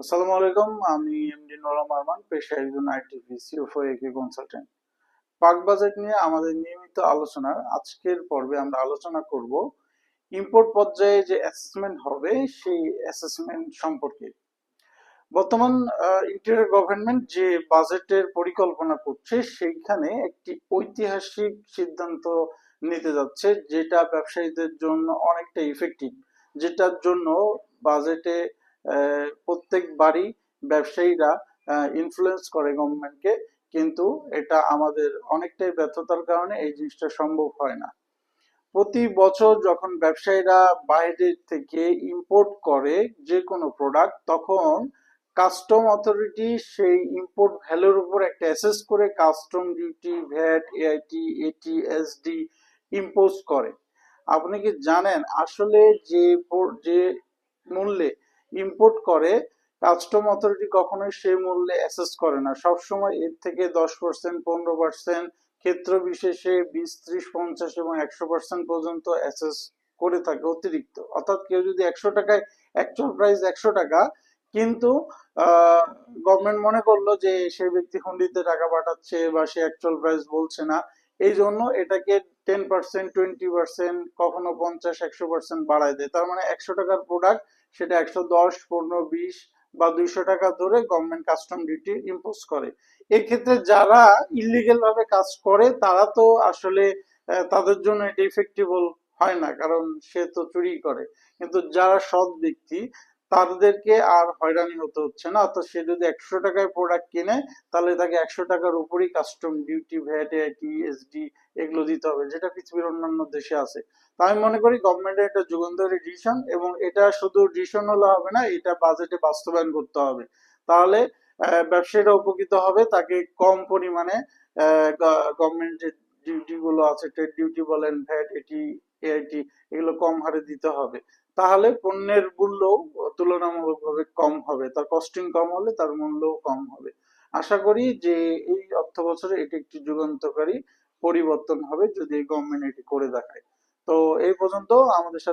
আসসালামু আলাইকুম, আমি এমডি নোরাম আরমান পেশায় একজন আইটি সিওফও একে কনসালটেন্ট। পাক বাজেট নিয়ে আমাদের নিয়মিত আলোচনার আজকের পর্বে আমরা আলোচনা করব ইম্পোর্ট পর্যায়ে যে অ্যাসেসমেন্ট হবে, সেই অ্যাসেসমেন্ট সম্পর্কে। বর্তমান ইন্টেরিয়র গভর্নমেন্ট যে বাজেটের পরিকল্পনা করছে, সেইখানে একটি ঐতিহাসিক সিদ্ধান্ত নিতে যাচ্ছে, যেটা ব্যবসায়ীদের জন্য অনেকটা ইফেক্টিভ যেটার জন্য বাজেটে আহ, প্রত্যেকবারই ব্যবসায়ীরা ইনফ্লুয়েন্স করে গভর্নমেন্টকে কিন্তু এটা আমাদের অনেকটাই ব্যর্থতার কারণে এই জিনিসটা সম্ভব হয় না। প্রতি বছর যখন ব্যবসায়ীরা বাইরে থেকে ইম্পোর্ট করে যে কোনো প্রোডাক্ট তখন কাস্টম অথরিটি সেই ইম্পোর্ট ভ্যালুর উপর একটা অ্যাসেস করে custom duty VAT AIT AT SD impose করে। আপনি কি জানেন আসলে যে যে মূল্যে ইম্পোর্ট করে কাস্টম অথরিটি কখনোই সেই মূল্যে অ্যাসেস করে না। সবসময় এর থেকে দশ পার্সেন্ট পনেরো পার্সেন্ট ক্ষেত্র বিশেষে বিশ, ত্রিশ, পঞ্চাশ এবং একশো পার্সেন্ট পর্যন্ত অ্যাসেস করে থাকে অতিরিক্ত। অর্থাৎ কেউ যদি একশো টাকায় অ্যাকচুয়াল প্রাইস একশো টাকা, কিন্তু গভর্নমেন্ট মনে করল যে সেই ব্যক্তি হুন্ডিতে টাকা পাঠাচ্ছে বা সে অ্যাকচুয়াল প্রাইস বলছে না এই জন্য এটাকে টেন পার্সেন্ট টোয়েন্টি পার্সেন্ট কখনো পঞ্চাশ, একশো পার্সেন্ট বাড়ায় দেয়। তার মানে একশো টাকার প্রোডাক্ট সেটা একশো দশ, পনেরো, বিশ বা দুইশো টাকা ধরে গভর্নমেন্ট কাস্টম ডিউটি ইম্পোজ করে। এক্ষেত্রে যারা ইলিগেল ভাবে কাজ করে, তারা তো আসলে তাদের জন্য এটা ইফেক্টিবল হয় না, কারণ সে তো চুরি করে। কিন্তু যারা সৎ ব্যক্তি তাদেরকে আর হয়রানি হতে হচ্ছে না। অর্থাৎ সে যদি একশো টাকায় প্রোডাক্ট কিনে, তাহলে তাকে একশো টাকার উপরই custom duty VAT IT SD এগুলো দিতে হবে, যেটা পৃথিবীর অন্যান্য দেশে আছে। তো আমি মনে করি গভর্নমেন্টের এটা যুগান্তরী ডিসিশন এবং এটা শুধু ডিসিশন হলে হবে না, এটা বাজেটে বাস্তবায়ন করতে হবে। তাহলে ব্যবসায়ীরা উপকৃত হবে, তাকে কম পরিমাণে গভর্নমেন্ট যে ডিউটি গুলো আছে ট্রেড ডিউটি বলেন ভ্যাট এটি এআইটি এগুলো কম হারে দিতে হবে। তাহলে পণ্যের মূল্য তুলনামূলকভাবে কম হবে। তার কস্টিং কম হলে তার মূল্যও কম হবে। আশা করি যে এই অর্থ বছরে এটি একটি যুগান্তকারী পরিবর্তন হবে যদি গভর্নমেন্ট এটি করে দেখায়। তো এই পর্যন্ত আমাদের সাথে